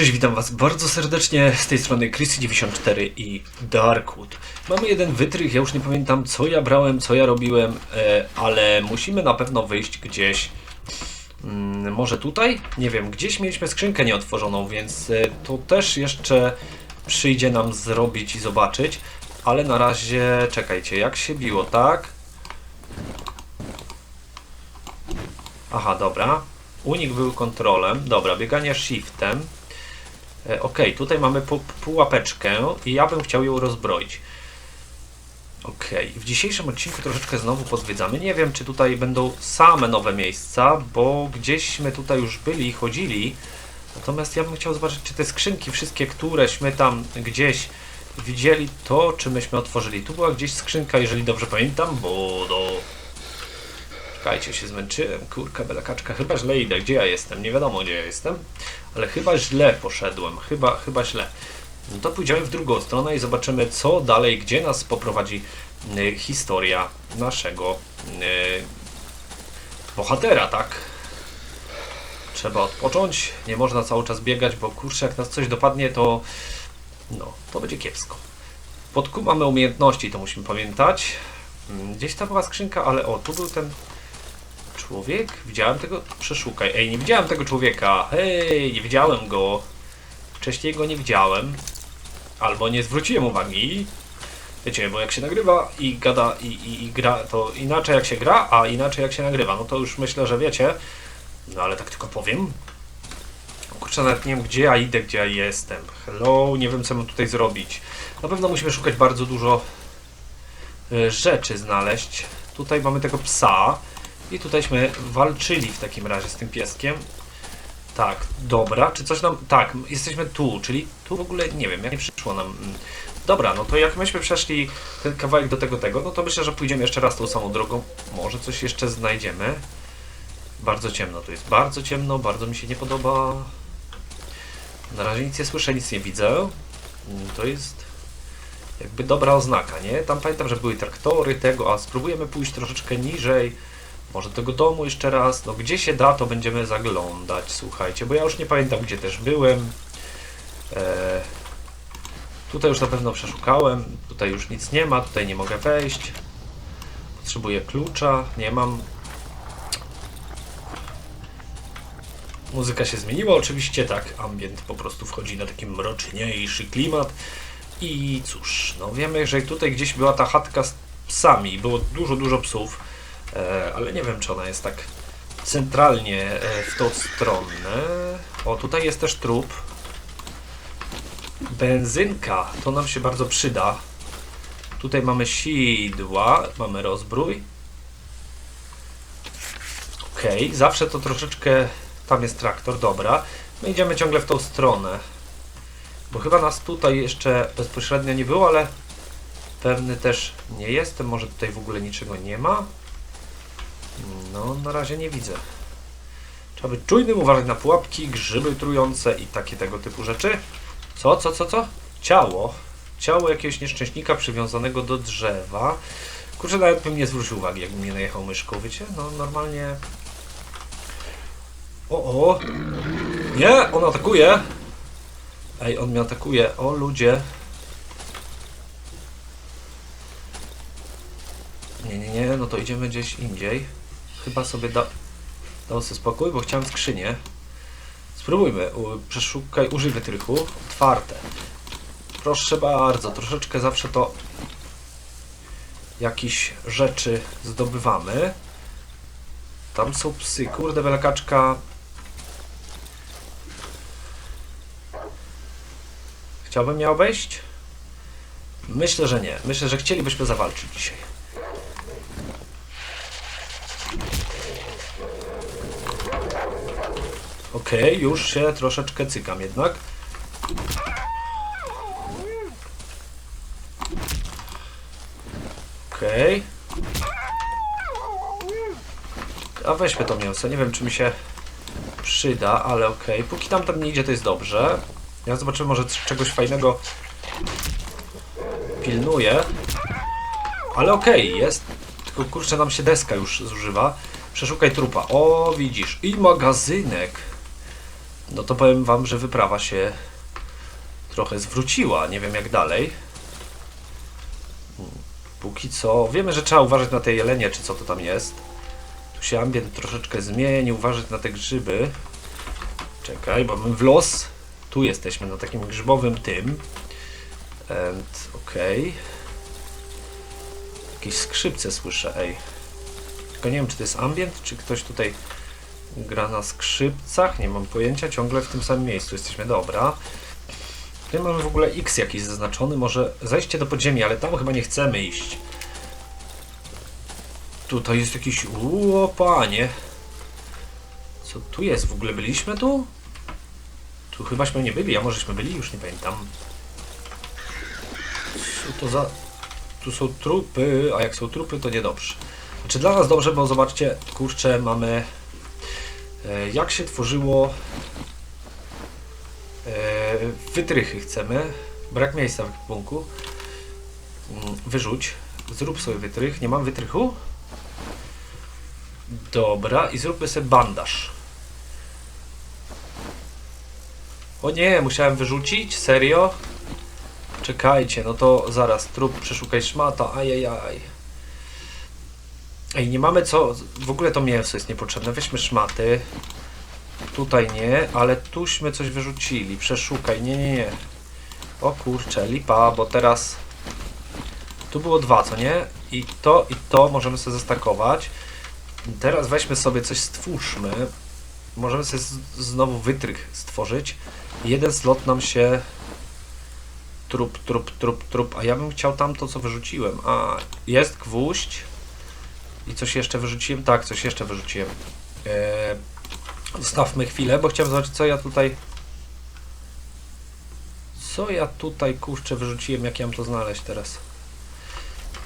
Cześć, witam Was bardzo serdecznie z tej strony Chrissy94 i Darkwood. Mamy jeden wytrych, ja już nie pamiętam co ja brałem, co ja robiłem, e, ale musimy na pewno wyjść gdzieś. Mm, może tutaj? Nie wiem, gdzieś mieliśmy skrzynkę nieotworzoną, więc e, to też jeszcze przyjdzie nam zrobić i zobaczyć. Ale na razie, czekajcie, jak się biło, tak? Aha, dobra. Unik był kontrolem. Dobra, bieganie shiftem. E, Ok, tutaj mamy pu pułapeczkę i ja bym chciał ją rozbroić. Ok, w dzisiejszym odcinku troszeczkę znowu pozwiedzamy. Nie wiem, czy tutaj będą same nowe miejsca, bo gdzieśmy tutaj już byli i chodzili. Natomiast ja bym chciał zobaczyć, czy te skrzynki, wszystkie, któreśmy tam gdzieś widzieli, to czy myśmy otworzyli. Tu była gdzieś skrzynka, jeżeli dobrze pamiętam, bo do Czekajcie, się zmęczyłem. Kurka, bela kaczka. Chyba źle idę. Gdzie ja jestem? Nie wiadomo, gdzie ja jestem. Ale chyba źle poszedłem. Chyba, chyba źle. No to pójdziemy w drugą stronę i zobaczymy, co dalej, gdzie nas poprowadzi y, historia naszego y, bohatera, tak? Trzeba odpocząć. Nie można cały czas biegać, bo kurczę, jak nas coś dopadnie, to no, to będzie kiepsko. Pod mamy umiejętności, to musimy pamiętać. Mm, Gdzieś tam była skrzynka, ale o, tu był ten człowiek? Widziałem tego? Przeszukaj. Ej, nie widziałem tego człowieka. Hej, nie widziałem go. Wcześniej go nie widziałem. Albo nie zwróciłem uwagi. Wiecie, bo jak się nagrywa i gada i, i, i gra, to inaczej jak się gra, a inaczej jak się nagrywa. No to już myślę, że wiecie. No ale tak tylko powiem. Kurczę, nawet nie wiem gdzie ja idę, gdzie ja jestem. Hello, nie wiem co mam tutaj zrobić. Na pewno musimy szukać bardzo dużo y, rzeczy znaleźć. Tutaj mamy tego psa. I tutayśmy walczyli w takim razie z tym pieskiem. Tak, dobra, czy coś nam... Tak, jesteśmy tu, czyli tu w ogóle nie wiem, jak nie przyszło nam... mm. Dobra, no to jak myśmy przeszli ten kawałek do tego, tego, no to myślę, że pójdziemy jeszcze raz tą samą drogą. Może coś jeszcze znajdziemy. Bardzo ciemno tu jest, bardzo ciemno, bardzo mi się nie podoba. Na razie nic nie słyszę, nic nie widzę. Mm, To jest jakby dobra oznaka, nie? Tam pamiętam, że były traktory tego, a spróbujemy pójść troszeczkę niżej. Może tego domu jeszcze raz. No gdzie się da, to będziemy zaglądać, słuchajcie, bo ja już nie pamiętam, gdzie też byłem. E, tutaj już na pewno przeszukałem. Tutaj już nic nie ma, tutaj nie mogę wejść. Potrzebuję klucza, nie mam. Muzyka się zmieniła, oczywiście tak. Ambient po prostu wchodzi na taki mroczniejszy klimat. I cóż, no wiemy, że tutaj gdzieś była ta chatka z psami. Było dużo, dużo psów. E, ale nie wiem, czy ona jest tak centralnie e, w tą stronę. O, tutaj jest też trup. Benzynka, to nam się bardzo przyda. Tutaj mamy sidła, mamy rozbrój. Okej, zawsze to troszeczkę... Tam jest traktor, dobra. My idziemy ciągle w tą stronę. Bo chyba nas tutaj jeszcze bezpośrednio nie było, ale pewny też nie jestem. Może tutaj w ogóle niczego nie ma. No, na razie nie widzę. Trzeba być czujnym, uważać na pułapki, grzyby trujące i takie tego typu rzeczy. Co, co, co, co? Ciało. Ciało jakiegoś nieszczęśnika przywiązanego do drzewa. Kurczę, nawet bym nie zwrócił uwagi, jakbym nie najechał myszką, wiecie? No, normalnie... O, o! Nie! On atakuje! Ej, on mnie atakuje. O, ludzie. Nie, nie, nie, no to idziemy gdzieś indziej. Chyba sobie da... dał sobie spokój, bo chciałem skrzynię. Spróbujmy. Przeszukaj, użyj wytrychu. Otwarte. Proszę bardzo, troszeczkę zawsze to jakieś rzeczy zdobywamy. Tam są psy. Kurde, belakaczka. Chciałbym miał wejść? Myślę, że nie. Myślę, że chcielibyśmy zawalczyć dzisiaj. Okej, już się troszeczkę cykam jednak. Okej. A weźmy to mięso. Nie wiem, czy mi się przyda, ale okej. Póki tam tam nie idzie, to jest dobrze. Ja zobaczymy, może czegoś fajnego pilnuję. Ale okej, jest. Tylko kurczę, nam się deska już zużywa. Przeszukaj trupa. O, widzisz. I magazynek. No to powiem wam, że wyprawa się trochę zwróciła. Nie wiem jak dalej. Póki co, wiemy, że trzeba uważać na te jelenie, czy co to tam jest. Tu się ambient troszeczkę zmieni, uważać na te grzyby. Czekaj, bo w los. Tu jesteśmy na takim grzybowym tym. And okej. Jakieś skrzypce słyszę, ej. Tylko nie wiem, czy to jest ambient, czy ktoś tutaj gra na skrzypcach. Nie mam pojęcia, ciągle w tym samym miejscu jesteśmy. Dobra. Tutaj mamy w ogóle X jakiś zaznaczony, może zejście do podziemi, ale tam chyba nie chcemy iść. Tutaj jest jakiś... Uuu, panie. Co tu jest? W ogóle byliśmy tu? Tu chybaśmy nie byli, a możeśmy byli? Już nie pamiętam. Co to za... Tu są trupy, a jak są trupy, to niedobrze. Znaczy dla nas dobrze, bo zobaczcie, kurczę, mamy... E, jak się tworzyło... E, wytrychy chcemy. Brak miejsca w ekwipunku. Mm, Wyrzuć. Zrób sobie wytrych. Nie mam wytrychu? Dobra, i zróbmy sobie bandaż. O nie, musiałem wyrzucić? Serio? Czekajcie, no to zaraz. Trup, przeszukaj szmata. Ajajaj. Ej, nie mamy co. W ogóle to mięso jest niepotrzebne. Weźmy szmaty. Tutaj nie, ale tuśmy coś wyrzucili. Przeszukaj. Nie, nie, nie. O kurczę, lipa, bo teraz. Tu było dwa, co nie? I to, i to możemy sobie zestakować. Teraz weźmy sobie coś, stwórzmy. Możemy sobie znowu wytrych stworzyć. Jeden slot nam się. Trup, trup, trup, trup. A ja bym chciał tam to, co wyrzuciłem. A, jest gwóźdź. I coś jeszcze wyrzuciłem? Tak, coś jeszcze wyrzuciłem. Eee, zostawmy chwilę, bo chciałem zobaczyć, co ja tutaj. Co ja tutaj kurczę wyrzuciłem, jak ja mam to znaleźć teraz?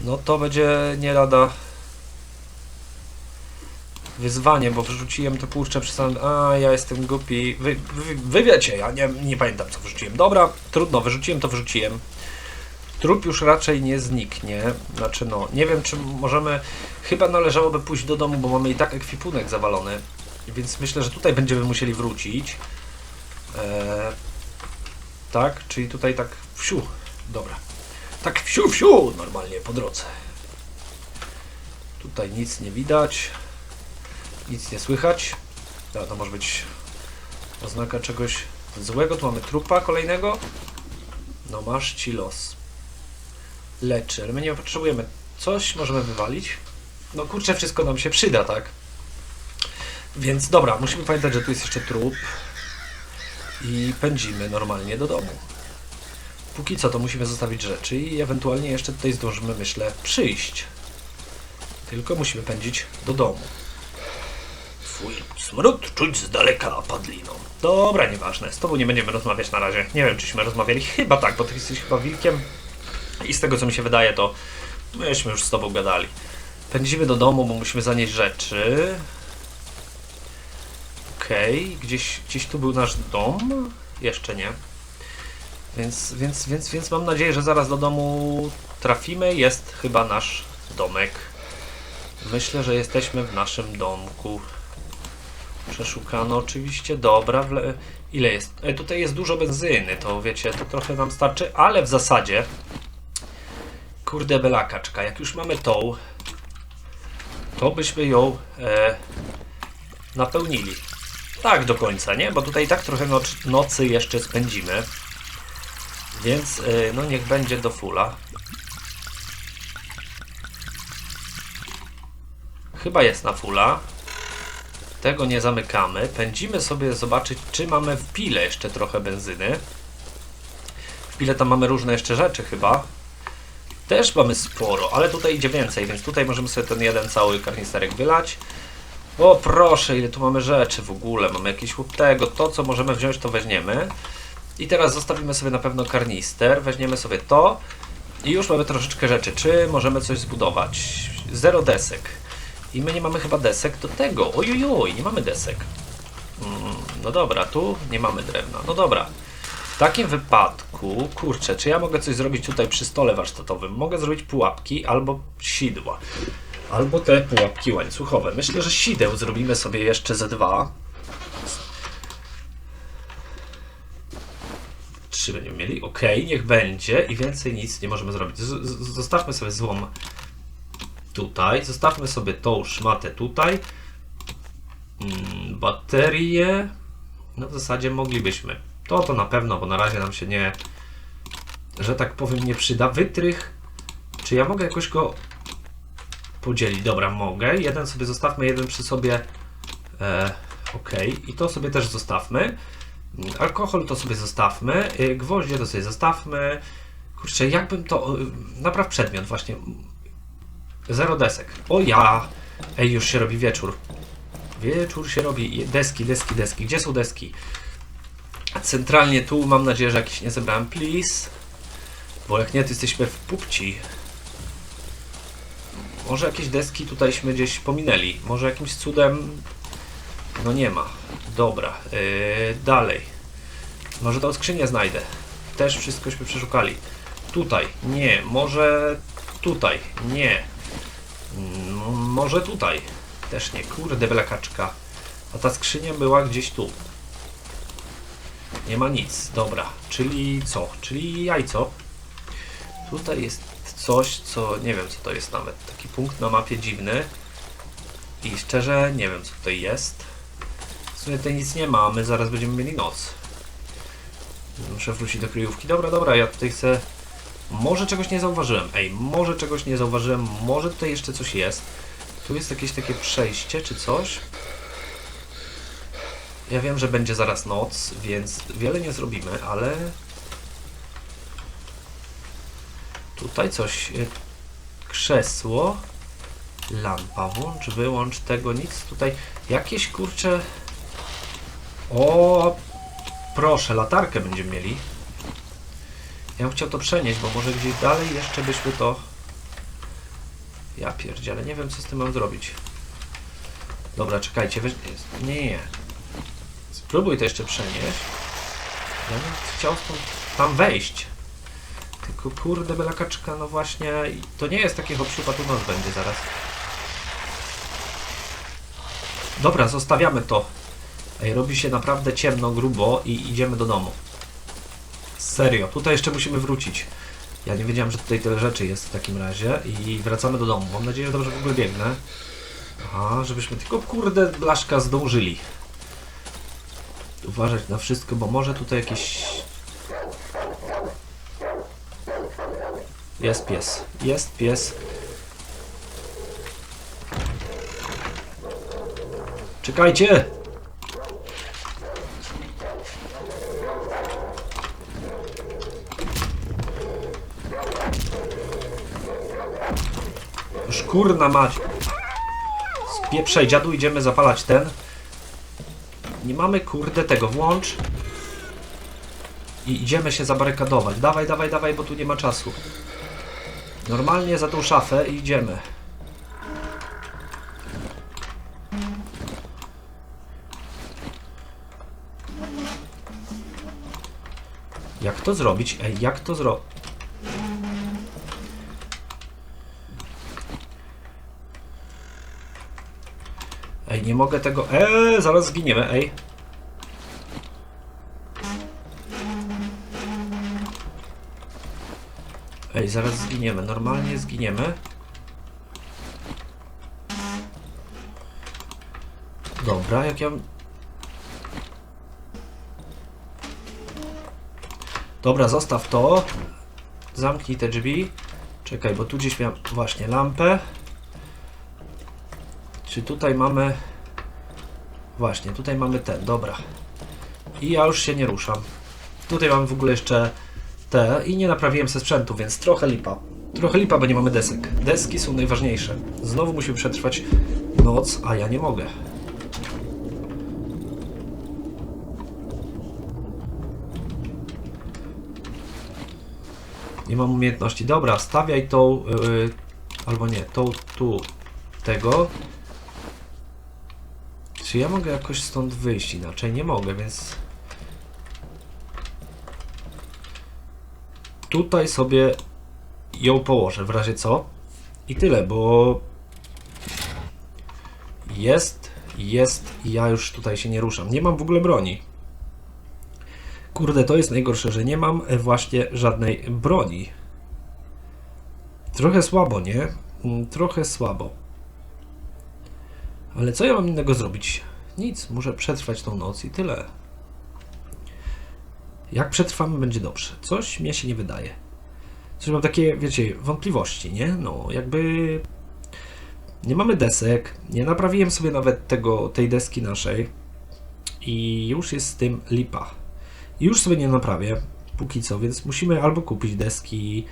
No to będzie nie lada wyzwanie, bo wyrzuciłem to kurczę samym... A, ja jestem głupi. Wy, wy, wy wiecie, ja nie, nie pamiętam co wyrzuciłem. Dobra, trudno, wyrzuciłem to wyrzuciłem. Trup już raczej nie zniknie. Znaczy no, nie wiem czy możemy... Chyba należałoby pójść do domu, bo mamy i tak ekwipunek zawalony. Więc myślę, że tutaj będziemy musieli wrócić. Eee, tak, czyli tutaj tak wsiu. Dobra. Tak wsiu, wsiu, normalnie po drodze. Tutaj nic nie widać. Nic nie słychać. Ja, to może być oznaka czegoś złego. Tu mamy trupa kolejnego. No masz ci los. Leczy, ale my nie potrzebujemy. Coś możemy wywalić. No kurczę, wszystko nam się przyda, tak? Więc dobra, musimy pamiętać, że tu jest jeszcze trup. I pędzimy normalnie do domu. Póki co to musimy zostawić rzeczy i ewentualnie jeszcze tutaj zdążymy, myślę, przyjść. Tylko musimy pędzić do domu. Twój smród czuć z daleka, padliną. Dobra, nieważne. Z tobą nie będziemy rozmawiać na razie. Nie wiem, czyśmy rozmawiali. Chyba tak, bo ty jesteś chyba wilkiem. I z tego, co mi się wydaje, to myśmy już z tobą gadali. Pędzimy do domu, bo musimy zanieść rzeczy. Okej, gdzieś, gdzieś tu był nasz dom? Jeszcze nie. Więc, więc, więc, więc mam nadzieję, że zaraz do domu trafimy. Jest chyba nasz domek. Myślę, że jesteśmy w naszym domku. Przeszukano oczywiście. Dobra, wle... ile jest? E, tutaj jest dużo benzyny, to wiecie, to trochę nam starczy, ale w zasadzie. Kurde belakaczka, jak już mamy tą, to byśmy ją e, napełnili. Tak do końca, nie? Bo tutaj tak trochę noc, nocy jeszcze spędzimy. Więc e, no niech będzie do fula. Chyba jest na fula. Tego nie zamykamy. Pędzimy sobie zobaczyć, czy mamy w pile jeszcze trochę benzyny. W pile tam mamy różne jeszcze rzeczy chyba. Też mamy sporo, ale tutaj idzie więcej, więc tutaj możemy sobie ten jeden cały karnisterek wylać. O proszę, ile tu mamy rzeczy w ogóle. Mamy jakiś łup tego, to co możemy wziąć to weźmiemy. I teraz zostawimy sobie na pewno karnister, weźmiemy sobie to i już mamy troszeczkę rzeczy. Czy możemy coś zbudować? Zero desek. I my nie mamy chyba desek do tego. Ojojoj, nie mamy desek. Mm, no dobra, tu nie mamy drewna. No dobra. W takim wypadku, kurczę, czy ja mogę coś zrobić tutaj przy stole warsztatowym? Mogę zrobić pułapki albo sidła. Albo te pułapki łańcuchowe. Myślę, że sideł zrobimy sobie jeszcze ze dwa. Trzy będziemy mieli. Ok, niech będzie i więcej nic nie możemy zrobić. Z zostawmy sobie złom tutaj. Zostawmy sobie tą szmatę tutaj. Mm, baterie. No w zasadzie moglibyśmy. To to na pewno, bo na razie nam się nie, że tak powiem, nie przyda. Wytrych. Czy ja mogę jakoś go podzielić? Dobra, mogę. Jeden sobie zostawmy, jeden przy sobie. E, ok, i to sobie też zostawmy. Alkohol to sobie zostawmy. Y, Gwoździe to sobie zostawmy. Kurczę, jakbym to. y, Napraw przedmiot, właśnie. Zero desek. O ja! Ej, już się robi wieczór. Wieczór się robi. Deski, deski, deski. Gdzie są deski? Centralnie tu mam nadzieję, że jakieś nie zebrałem. Please. Bo jak nie, to jesteśmy w pupci. Może jakieś deski tutayśmy gdzieś pominęli. Może jakimś cudem. No nie ma. Dobra. Yy, dalej. Może tą skrzynię znajdę. Też wszystkośmy przeszukali. Tutaj. Nie. Może tutaj. Nie. Mm, może tutaj. Też nie. Kurde, bela kaczka. A ta skrzynia była gdzieś tu. Nie ma nic. Dobra. Czyli co? Czyli jajco. Tutaj jest coś, co nie wiem, co to jest nawet. Taki punkt na mapie dziwny. I szczerze nie wiem, co tutaj jest. W sumie tutaj nic nie ma, a my zaraz będziemy mieli noc. Muszę wrócić do kryjówki. Dobra, dobra, ja tutaj chcę... Może czegoś nie zauważyłem. Ej, może czegoś nie zauważyłem. Może tutaj jeszcze coś jest. Tu jest jakieś takie przejście, czy coś. Ja wiem, że będzie zaraz noc, więc wiele nie zrobimy, ale... Tutaj coś... y, Krzesło. Lampa. Włącz, wyłącz tego. Nic tutaj... Jakieś kurcze... O, proszę, latarkę będziemy mieli. Ja bym chciał to przenieść, bo może gdzieś dalej jeszcze byśmy to... Ja pierdzielę, nie wiem co z tym mam zrobić. Dobra, czekajcie. Nie, nie, nie. Spróbuj to jeszcze przenieść. Ja bym chciał stąd tam wejść. Tylko kurde bela kaczka, no właśnie, to nie jest takie hopsiupa, tu noc będzie zaraz. Dobra, zostawiamy to. Ej, robi się naprawdę ciemno, grubo i idziemy do domu. Serio, tutaj jeszcze musimy wrócić. Ja nie wiedziałem, że tutaj tyle rzeczy jest w takim razie i wracamy do domu. Mam nadzieję, że dobrze w ogóle biegnę. Aha, żebyśmy tylko kurde blaszka zdążyli. Uważać na wszystko, bo może tutaj jakieś... Jest pies. Jest pies. Czekajcie! Szkurna mać. Spieprzaj dziadu, idziemy zapalać ten. Nie mamy kurde tego, włącz. I idziemy się zabarykadować. Dawaj, dawaj, dawaj, bo tu nie ma czasu. Normalnie za tą szafę i idziemy. Jak to zrobić? Ej, jak to zrobić? Nie mogę tego... Eee, zaraz zginiemy, ej. Ej, zaraz zginiemy. Normalnie zginiemy. Dobra, jak ja... Dobra, zostaw to. Zamknij te drzwi. Czekaj, bo tu gdzieś miałem właśnie lampę. Czy tutaj mamy... Właśnie, tutaj mamy ten, dobra. I ja już się nie ruszam. Tutaj mamy w ogóle jeszcze te i nie naprawiłem ze sprzętu, więc trochę lipa. Trochę lipa, bo nie mamy desek. Deski są najważniejsze. Znowu musimy przetrwać noc, a ja nie mogę. Nie mam umiejętności. Dobra, stawiaj tą, yy, albo nie, tą tu tego. Czy ja mogę jakoś stąd wyjść inaczej? Nie mogę, więc... Tutaj sobie ją położę, w razie co. I tyle, bo... Jest, jest i ja już tutaj się nie ruszam. Nie mam w ogóle broni. Kurde, to jest najgorsze, że nie mam właśnie żadnej broni. Trochę słabo, nie? Mm, Trochę słabo. Ale co ja mam innego zrobić? Nic, muszę przetrwać tą noc i tyle. Jak przetrwamy, będzie dobrze. Coś mnie się nie wydaje. Coś mam takie, wiecie, wątpliwości, nie? No, jakby nie mamy desek, nie naprawiłem sobie nawet tego, tej deski naszej i już jest z tym lipa. I już sobie nie naprawię, póki co, więc musimy albo kupić deski,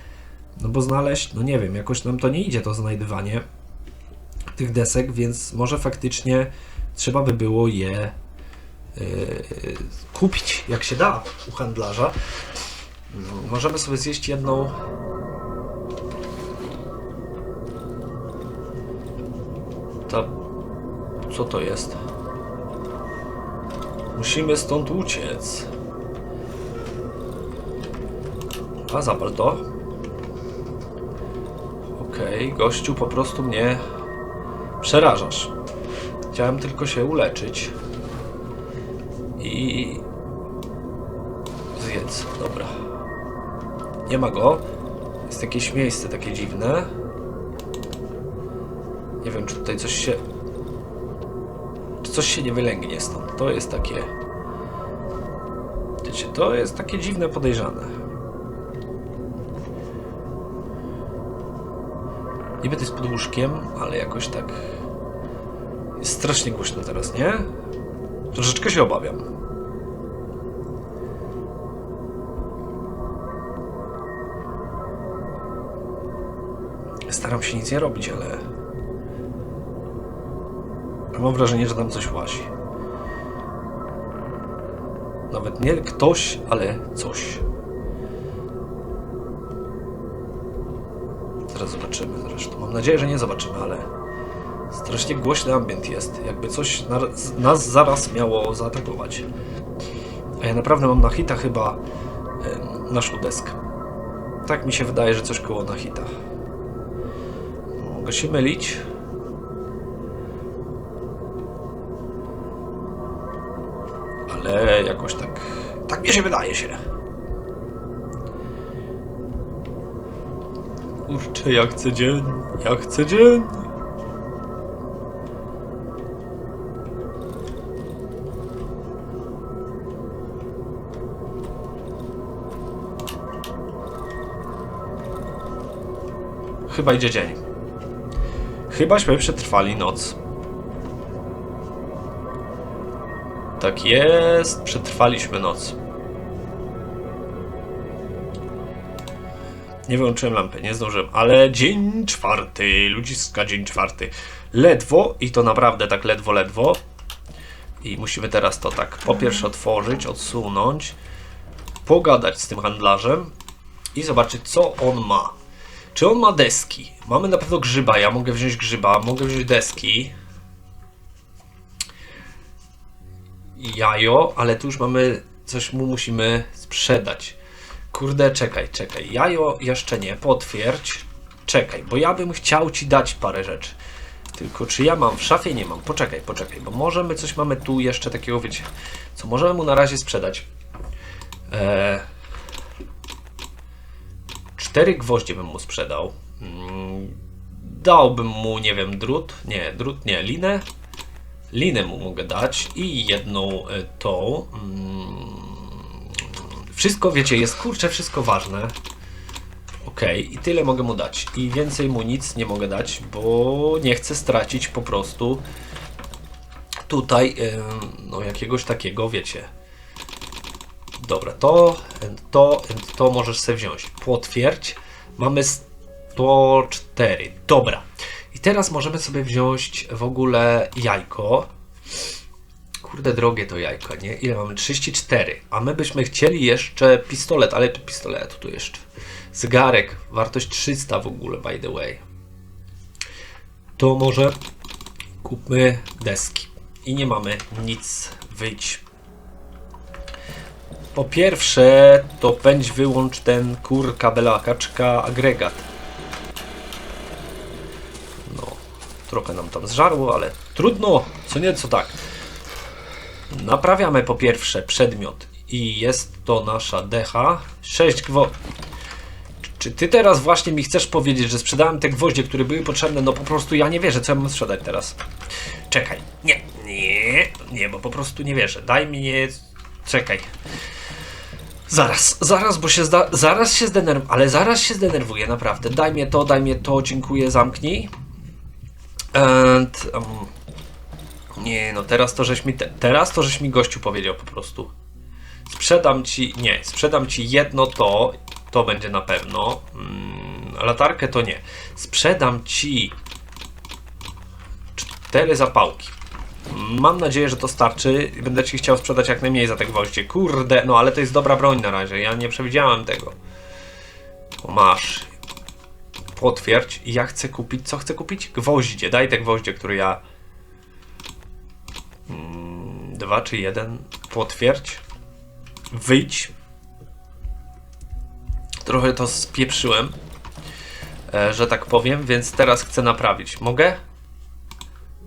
no bo znaleźć, no nie wiem, jakoś nam to nie idzie to znajdywanie tych desek, więc może faktycznie trzeba by było je yy, kupić, jak się da, u handlarza. No, Możemy sobie zjeść jedną Ta... Co to jest? Musimy stąd uciec. A zapal to. Okej, gościu, po prostu mnie przerażasz. Chciałem tylko się uleczyć. I... Zjedz, dobra. Nie ma go. Jest jakieś miejsce takie dziwne. Nie wiem, czy tutaj coś się. Czy coś się nie wylęgnie stąd. To jest takie. Wiecie, to jest takie dziwne, podejrzane. Niby to jest pod łóżkiem, ale jakoś tak. Jest strasznie głośno teraz, nie? Troszeczkę się obawiam. Staram się nic nie robić, ale. Mam wrażenie, że tam coś łazi. Nawet nie ktoś, ale coś. Zaraz zobaczymy zresztą. Mam nadzieję, że nie zobaczymy, ale strasznie głośny ambient jest. Jakby coś na, nas zaraz miało zaatakować. A ja naprawdę mam na hita chyba e, naszą deskę. Tak mi się wydaje, że coś koło na hita. Mogę się mylić. Ale jakoś tak. Tak mi się wydaje się. Kurczę, ja chcę dzień. Ja chcę dzień. Chyba idzie dzień. Chybaśmy przetrwali noc. Tak jest, przetrwaliśmy noc. Nie wyłączyłem lampy, nie zdążyłem, ale dzień czwarty, ludziska, dzień czwarty. Ledwo, i to naprawdę tak ledwo, ledwo. I musimy teraz to tak po pierwsze otworzyć, odsunąć, pogadać z tym handlarzem i zobaczyć, co on ma. Czy on ma deski? Mamy na pewno grzyba, ja mogę wziąć grzyba, mogę wziąć deski. jajo, ale tu już mamy, coś mu musimy sprzedać. Kurde, czekaj, czekaj. Jajo jeszcze nie, potwierdź. Czekaj, bo ja bym chciał ci dać parę rzeczy. Tylko czy ja mam w szafie? Nie mam. Poczekaj, poczekaj, bo może my coś mamy tu jeszcze takiego, wiecie, co możemy mu na razie sprzedać. Eee, cztery gwoździe bym mu sprzedał. Mm, dałbym mu, nie wiem, drut. Nie, drut nie, linę. Linę mu mogę dać i jedną e, tą. Mm, Wszystko, wiecie, jest kurczę, wszystko ważne. Ok, i tyle mogę mu dać. I więcej mu nic nie mogę dać, bo nie chcę stracić po prostu tutaj no jakiegoś takiego, wiecie. Dobra, to, to, to możesz sobie wziąć. Potwierdź. Mamy 104. Dobra. I teraz możemy sobie wziąć w ogóle jajko. Kurde, drogie to jajko, nie? Ile mamy? 34. A my byśmy chcieli jeszcze pistolet, ale pistoletu tu jeszcze. Zegarek, wartość 300 w ogóle, by the way. To może kupmy deski. I nie mamy nic. Wyjdź. Po pierwsze, to pędź wyłącz ten kur kabela kaczka agregat. No, trochę nam tam zżarło, ale trudno, co nieco tak. Naprawiamy po pierwsze przedmiot I jest to nasza decha. 6 gwo... Czy ty teraz właśnie mi chcesz powiedzieć, że sprzedałem te gwoździe, które były potrzebne? No po prostu ja nie wierzę, co ja mam sprzedać teraz. Czekaj. Nie, nie, nie, bo po prostu nie wierzę. Daj mi nie... Czekaj. Zaraz, zaraz, bo się zda... Zaraz się zdenerwuję, ale zaraz się zdenerwuję, naprawdę. Daj mnie to, daj mnie to, dziękuję, zamknij. And, um, nie, no teraz to żeś mi... Te, teraz to żeś mi gościu powiedział po prostu. Sprzedam ci... Nie, sprzedam ci jedno to, to będzie na pewno. Mm, latarkę to nie. Sprzedam ci cztery zapałki. Mam nadzieję, że to starczy. Będę ci chciał sprzedać jak najmniej za te gwoździe. Kurde, no ale to jest dobra broń na razie. Ja nie przewidziałem tego. Masz. Potwierdź. Ja chcę kupić. Co chcę kupić? Gwoździe. Daj te gwoździe, które ja. Dwa czy jeden. Potwierdź. Wyjdź. Trochę to spieprzyłem, e, że tak powiem, więc teraz chcę naprawić. Mogę?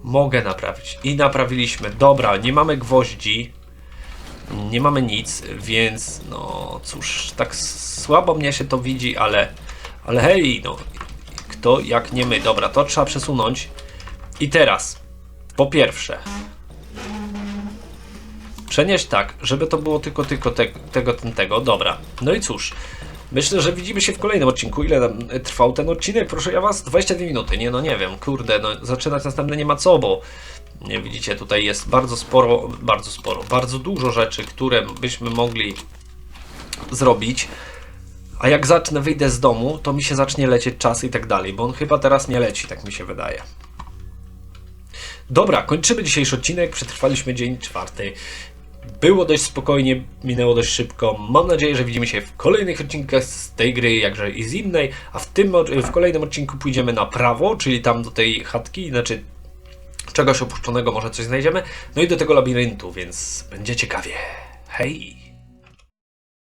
Mogę naprawić. I naprawiliśmy. Dobra, nie mamy gwoździ. Nie mamy nic, więc no cóż, tak słabo mnie się to widzi, ale ale hej, no kto jak nie my. Dobra, to trzeba przesunąć. I teraz, po pierwsze, przenieść tak, żeby to było tylko, tylko te, tego, ten, tego. Dobra, no i cóż. Myślę, że widzimy się w kolejnym odcinku. Ile tam trwał ten odcinek? Proszę ja was, 22 minuty. Nie, no nie wiem, kurde, no zaczynać następny nie ma co, bo nie widzicie, tutaj jest bardzo sporo, bardzo sporo, bardzo dużo rzeczy, które byśmy mogli zrobić. A jak zacznę, wyjdę z domu, to mi się zacznie lecieć czas i tak dalej, bo on chyba teraz nie leci, tak mi się wydaje. Dobra, kończymy dzisiejszy odcinek. Przetrwaliśmy dzień czwarty. Było dość spokojnie, minęło dość szybko. Mam nadzieję, że widzimy się w kolejnych odcinkach z tej gry, jakże i z innej. A w tym w kolejnym odcinku pójdziemy na prawo, czyli tam do tej chatki, znaczy czegoś opuszczonego, może coś znajdziemy. No i do tego labiryntu, więc będzie ciekawie. Hej!